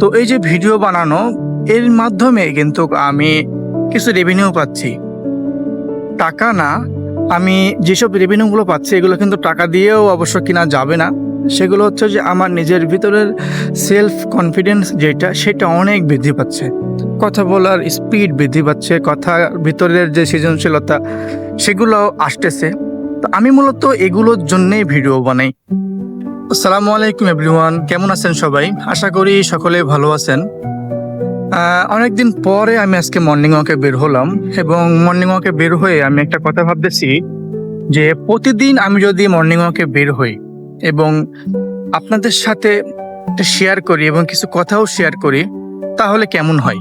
তো এই যে ভিডিও বানানো, এর মাধ্যমে কিন্তু আমি কিছু রেভিনিউ পাচ্ছি। টাকা না, আমি যেসব রেভিনিউগুলো পাচ্ছি, এগুলো কিন্তু টাকা দিয়েও অবশ্য কিনা যাবে না। সেগুলো হচ্ছে যে আমার নিজের ভিতরের সেলফ কনফিডেন্স যেটা, সেটা অনেক বৃদ্ধি পাচ্ছে। কথা বলার স্পিড বৃদ্ধি পাচ্ছে কথার ভিতরের যে সৃজনশীলতা, সেগুলো আসতেছে। তো আমি মূলত এগুলোর জন্যেই ভিডিও বানাই। আসসালামু আলাইকুম, এভরিওয়ান। কেমন আছেন সবাই? আশা করি সকলে ভালো আছেন। অনেকদিন পরে আমি আজকে মর্নিং ওয়াকে বের হলাম এবং মর্নিং ওয়াকে বের হয়ে আমি একটা কথা ভাবতেছি যে প্রতিদিন আমি যদি মর্নিং ওয়াকে বের হই এবং আপনাদের সাথে শেয়ার করি এবং কিছু কথাও শেয়ার করি, তাহলে কেমন হয়?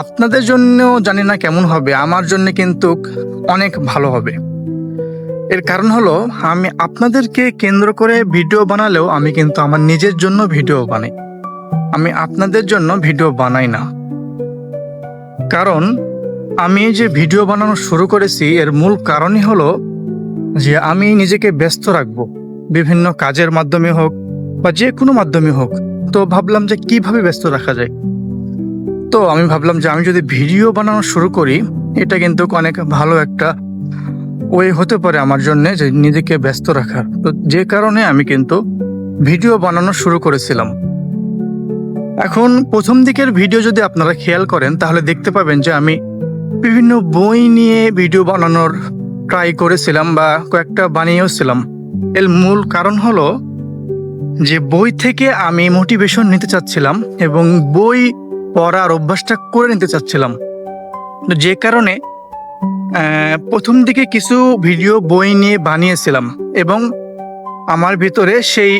আপনাদের জন্য জানি না কেমন হবে, আমার জন্য কিন্তু অনেক ভালো হবে। এর কারণ হলো, আমি আপনাদেরকে কেন্দ্র করে ভিডিও বানালেও আমি কিন্তু আমার নিজের জন্য ভিডিও বানাই। আমি আপনাদের জন্য ভিডিও বানাই না। কারণ, আমি যে ভিডিও বানানো শুরু করেছি, এর মূল কারণই হলো যে আমি নিজেকে ব্যস্ত রাখব। বিভিন্ন কাজের মাধ্যমে হোক বা যে কোনো মাধ্যমে হোক। তো ভাবলাম যে কীভাবে ব্যস্ত রাখা যায়? তো আমি ভাবলাম যে আমি যদি ভিডিও বানানো শুরু করি, এটা কিন্তু অনেক ভালো একটা ওয়ে হতে পারে আমার জন্য যে নিজেকে ব্যস্ত রাখার। তো যে কারণে আমি কিন্তু ভিডিও বানানো শুরু করেছিলাম। এখন প্রথম দিকের ভিডিও যদি আপনারা খেয়াল করেন, তাহলে দেখতে পাবেন যে আমি বিভিন্ন বই নিয়ে ভিডিও বানানোর ট্রাই করেছিলাম বা কয়েকটা বানিয়েও ছিলাম এর মূল কারণ হলো যে বই থেকে আমি মোটিভেশন নিতে চাচ্ছিলাম এবং বই পড়ার অভ্যাসটা করে নিতে চাচ্ছিলাম। যে কারণে প্রথম দিকে কিছু ভিডিও বই নিয়ে বানিয়েছিলাম এবং আমার ভিতরে সেই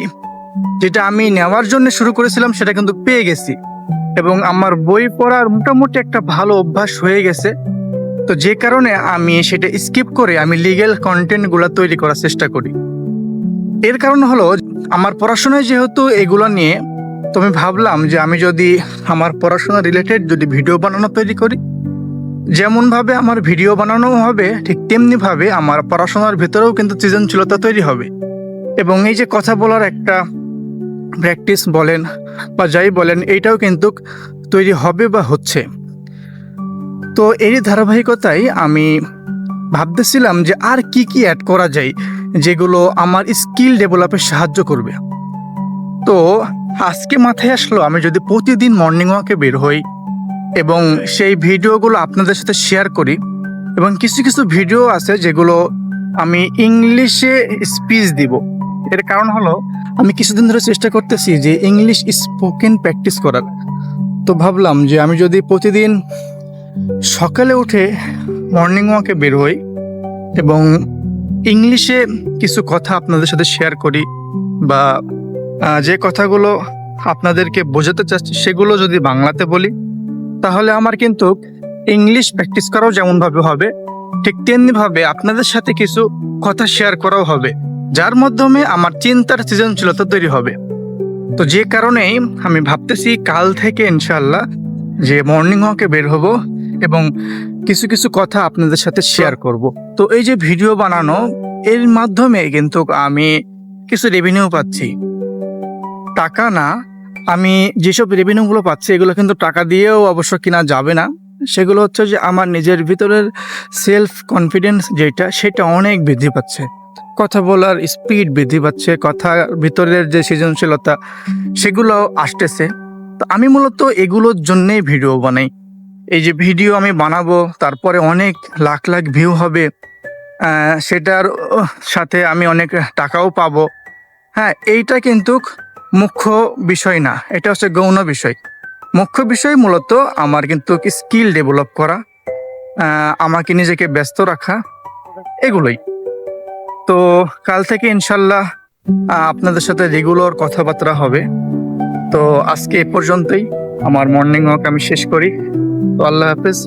যেটা আমি নেওয়ার জন্য শুরু করেছিলাম সেটা কিন্তু পেয়ে গেছি। এবং আমার বই পড়ার মোটামুটি একটা ভালো অভ্যাস হয়ে গেছে। তো যে কারণে আমি সেটা স্কিপ করে আমি লিগেল কন্টেন্টগুলো তৈরি করার চেষ্টা করি। এর কারণ হলো, আমার পড়াশোনায় যেহেতু এগুলো নিয়ে, তো আমি ভাবলাম যে আমি যদি আমার পড়াশোনা রিলেটেড যদি ভিডিও বানানো তৈরি করি যেমনভাবে আমার ভিডিও বানানো হবে, ঠিক তেমনিভাবে আমার পড়াশোনার ভিতরেও কিন্তু সৃজনশীলতা তৈরি হবে। এবং এই যে কথা বলার একটা প্র্যাকটিস বলেন বা যাই বলেন, এইটাও কিন্তু তৈরি হবে বা হচ্ছে। তো এরই ধারাবাহিকতায় আমি ভাবতেছিলাম যে আর কি কি অ্যাড করা যায় যেগুলো আমার স্কিল ডেভেলপে সাহায্য করবে। তো আজকে মাথায় আসলো, আমি যদি প্রতিদিন মর্নিং ওয়াকে বের হই এবং সেই ভিডিওগুলো আপনাদের সাথে শেয়ার করি এবং কিছু কিছু ভিডিও আছে যেগুলো আমি ইংলিশে স্পিচ দিব। এর কারণ হলো, আমি কিছুদিন ধরে চেষ্টা করতেছি যে ইংলিশ স্পোকেন প্র্যাকটিস করার। তো ভাবলাম যে আমি যদি প্রতিদিন সকালে উঠে মর্নিং ওয়াকে বের হই এবং ইংলিশে কিছু কথা আপনাদের সাথে শেয়ার করি বা যে কথাগুলো আপনাদেরকে বোঝাতে চাচ্ছি সেগুলো যদি বাংলাতে বলি তাহলে আমার কিন্তু ইংলিশ প্র্যাকটিস করাও যেমনভাবে হবে, ঠিক তেমনিভাবে আপনাদের সাথে কিছু কথা শেয়ার করাও হবে, যার মাধ্যমে আমার চিন্তার সৃজনশীলতা তৈরি হবে। তো যে কারণেই আমি ভাবতেছি কাল থেকে ইনশাল্লাহ যে মর্নিং ওয়াকে বের হব এবং কিছু কিছু কথা আপনাদের সাথে শেয়ার করব। তো এই যে ভিডিও বানানো, এর মাধ্যমে কিন্তু আমি কিছু রেভিনিউ পাচ্ছি। টাকা না আমি যেসব রেভিনিউগুলো পাচ্ছি, এগুলো কিন্তু টাকা দিয়েও অবশ্য কিনা যাবে না। সেগুলো হচ্ছে যে আমার নিজের ভিতরের সেলফ কনফিডেন্স যেটা, সেটা অনেক বৃদ্ধি পাচ্ছে। কথা বলার স্পিড বৃদ্ধি পাচ্ছে কথার ভিতরের যে সৃজনশীলতা, সেগুলো আসতেছে। তো আমি মূলত এগুলোর জন্যেই ভিডিও বানাই। এই যে ভিডিও আমি বানাবো, তারপরে অনেক লাখ লাখ ভিউ হবে সেটার সাথে আমি অনেক টাকাও পাবো। হ্যাঁ এইটা কিন্তু মুখ্য বিষয় না, এটা হচ্ছে গৌণ বিষয়। মুখ্য বিষয় মূলত আমার কিন্তু স্কিল ডেভেলপ করা আমাকে নিজেকে ব্যস্ত রাখা, এগুলোই। তো কাল থেকে ইনশাল্লাহ আপনাদের সাথে রেগুলার কথাবার্তা হবে। তো আজকে এ পর্যন্তই, আমার মর্নিং ওয়াক আমি শেষ করি। তো আল্লাহ হাফেজ।